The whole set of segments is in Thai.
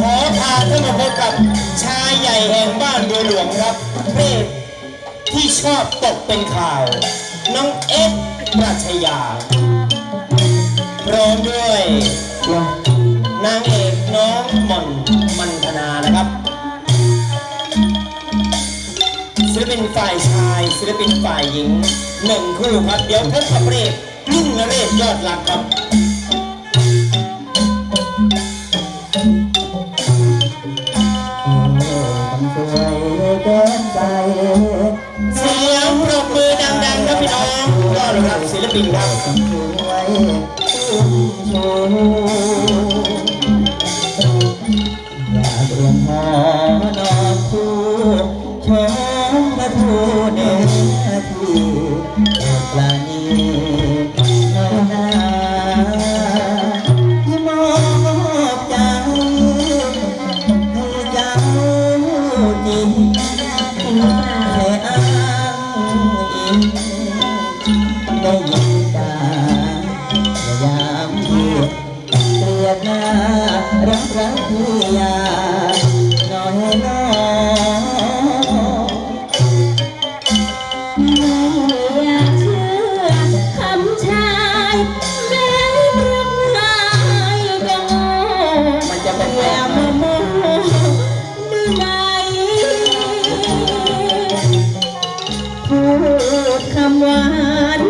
ขอพาท่านมาพบกับชายใหญ่แห่งบ้านบัวหลวงครับเพศที่ชอบตกเป็นข่าว น้องเอ็กซ์ปรัชญาพร้อมด้วยนางเอกน้องหม่อนมันธนานะครับศิลปินฝ่ายชายศิลปินฝ่ายหญิงหนึ่งคู่ครับ เดี๋ยวพบกับเพลงลุ่งนเรศยอดรักครับ นใจเสียงปรบมือดังๆครับพี่น้องต้อนรับศิลปินครับคนสวยชื่นชูอยากรวมหอนอนคู่ชมพระทูเนื้อที่ปลานีน้ ได้ยินตาพยายามเทียบเกลียดหน้ารักรักพี่ยาน้อยน้อยไม่อยากเชื่อคำชายแม้รักนายก็โง่มันจะเป็นอแบย่บมาโมโหดื้อไหนพูดคำหวาน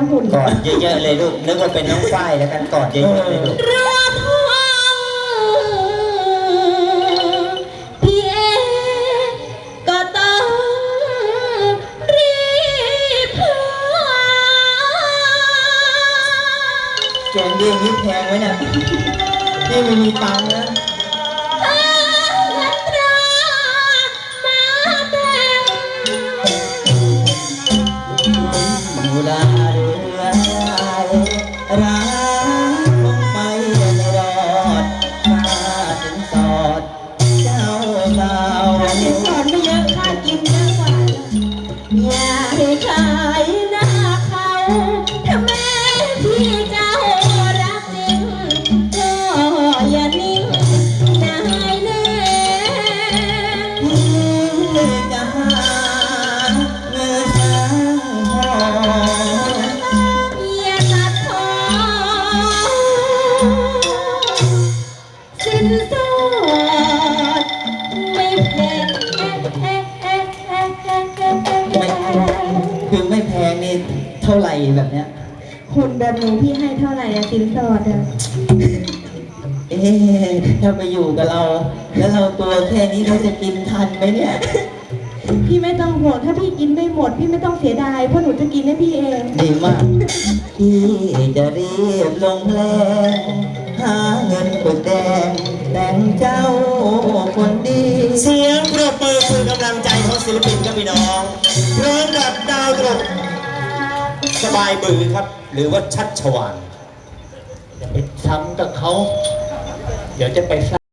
นะหุ่นกอดเยอะๆเลยลูก นึกว่าเป็นน้องฝ้ายแล้วกันกอดเยอะๆเลยลูกรอทองพี่เอก็ต้องรีบพาแกงเลี้ยงนิดแพงไว้น่ะพี่ไม่มีตังค์นะ ถึ หุ่นแบบหนูพี่ให้เท่าไหร่อะสินสอดอะเอ๊ะถ้าไปอยู่กับเรา แล้วเราตัวแค่นี้เราจะกินทันไหมเนี่ย พี่ไม่ต้องห่วงถ้าพี่กินไม่หมด พี่ไม่ต้องเสียดายเพราะหนูจะกินให้พี่เอง ดีมาก พี่จะรีบลงแรงหาเงินกดแดงแต่งเจ้า สบายมือครับ หรือว่าชัดชวานอย่าไปซ้ำกับเขา เดี๋ยวจะไปซ้